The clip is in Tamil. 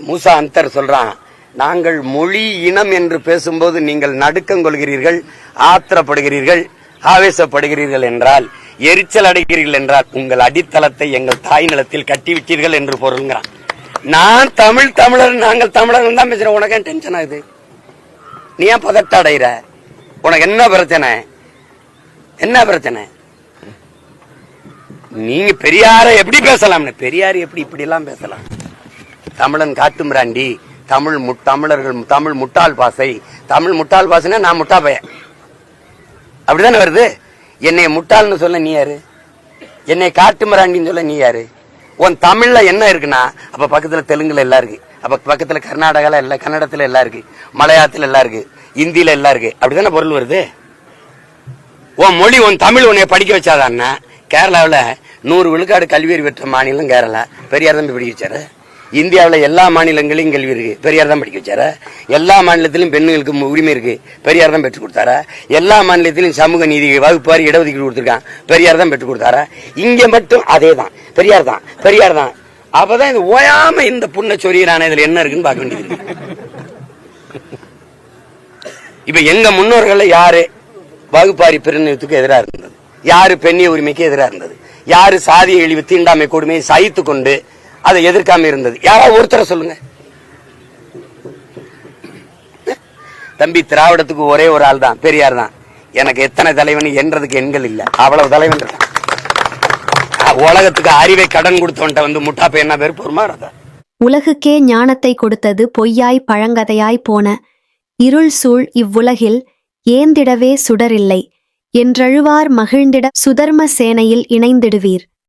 மூசா அந்தர் சொல்றான் நாங்கள் மொழி இனம் என்று பேசும்போது நீங்கள் நடுக்கம் கொள்கிறீர்கள் ஆத்திரப்படுகிறீர்கள் ஆவேசப்படுகிறீர்கள் என்றால் எரிச்சல் அடைகிறீர்கள் என்றால் உங்கள் அடித்தளத்தை எங்கள் தாய் நிலத்தில் கட்டிவிட்டீர்கள் என்று பொருள்கிறான் நான் தமிழ் தமிழர் நாங்கள் தமிழர் தான் பேசுறேன் உனக்கு டென்ஷன் ஆகுது நீ ஏன் பதட்ட அடைகிற உனக்கு என்ன பிரச்சனை? என்ன பிரச்சனை? நீங்க பெரியார எப்படி பேசலாம்னு? பெரியார் எப்படி இப்படி எல்லாம் பேசலாம்? தமிழன் காட்டுமிராண்டி தமிழ் முட்- தமிழர்கள் தமிழ் முட்டாள் பாசை. தமிழ் முட்டாள் பாசைனா நான் முட்டா பையன். அப்படிதானே வருது? என்னை முட்டாள்னு சொல்ல நீ யாரு? என்னை காட்டுமிராண்டின்னு சொல்ல நீ யாரு? உன் தமிழ்ல என்ன இருக்குன்னா அப்ப பக்கத்துல தெலுங்குல எல்லாம் இருக்கு. அப்ப பக்கத்துல கர்நாடகால எல்லாம் கன்னடத்துல எல்லாம் இருக்கு. மலையாளத்துல எல்லாம் இருக்கு. இந்தியில எல்லாம் இருக்கு. அப்படிதானே பொருள் வருது? உன் மொழி உன் தமிழ் உன்னை படிக்க வச்சாதான்னா கேரளாவில் நூறு விழுக்காடு கல்வியறிவு பெற்ற மாநிலம் கேரளா. பெரியார் தான் போய் படிக்க வச்சாரு. இந்தியாவில் எல்லா மாநிலங்களையும் கல்வி இருக்கு. பெரியார் தான் படிக்க வச்சாரு. எல்லா மாநிலத்திலும் பெண்களுக்கு உரிமை இருக்கு. பெரியார் தான் பெற்றுக் கொடுத்தாரா. எல்லா மாநிலத்திலும் சமூக நீதி வகுப்பாரி இடஒதுக்கீடு கொடுத்துருக்கான். பெரியார் தான் பெற்றுக் கொடுத்தாரா. இங்க மட்டும் அதே தான் பெரியார் தான். பெரியார் தான். அப்பதான் இது ஓயாம இந்த புண்ணை சொரியறான இதுல என்ன இருக்குன்னு பார்க்க வேண்டியது இப்ப எங்க முன்னோர்கள்ல யாரு வகுப்பாரி பிரிவினத்துக்கு எதிராக இருந்தது? யாரு பெண்ணிய உரிமைக்கு எதிராக இருந்தது? யாரு சாதிய இழிவு தீண்டாமை கொடுமையை சகித்து கொண்டு அதை எதிர்க்காம இருந்தது. யாராவது ஒருத்தரை சொல்லுங்க. தம்பி திராவிடத்துக்கு ஒரே ஒரு ஆள் தான் பெரியார் தான். எனக்கு எத்தனை தலைவன் என்றதுக்கு எண்கள் இல்ல. அவ்வளவு தலைவன் இருக்கான். உலகத்துக்கு அறிவை கடன் கொடுத்தவன்ட்ட வந்து முட்டா என்ன பேர் பொறுமா உலகுக்கே ஞானத்தை கொடுத்தது பொய்யாய் பழங்கதையாய் போன இருள் சூழ் இவ்வுலகில் ஏந்திடவே சுடரில்லை. என்றழுவார் மகிழ்ந்திட சுதர்ம சேனையில் இணைந்திடுவீர்.